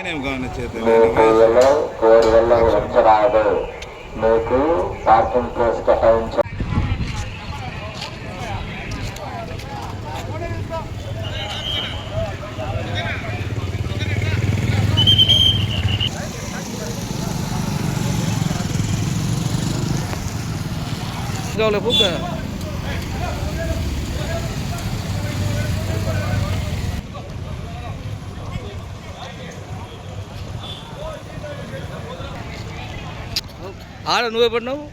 నేనేం గమనించేది మీకు ఎల్లో కోరి వెళ్ళ వచ్చరాదు మీకు పార్కింగ్ ప్లేస్ కేటాయించ కావాలి బుక్ ఆడ నువ్వే పడినావు?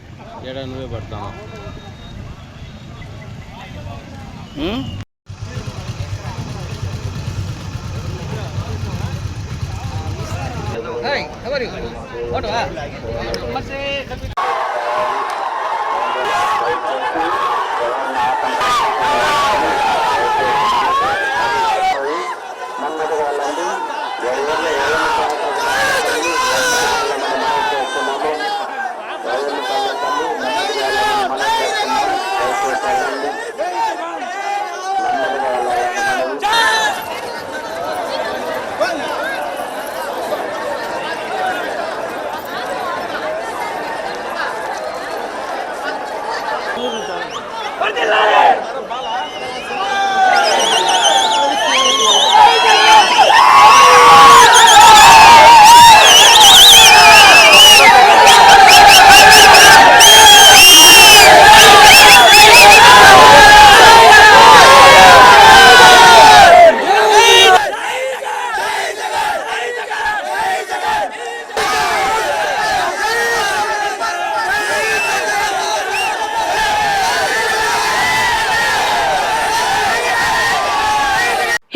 ఏడా నువ్వే పడతాను ఉం? Hi, how தூரம்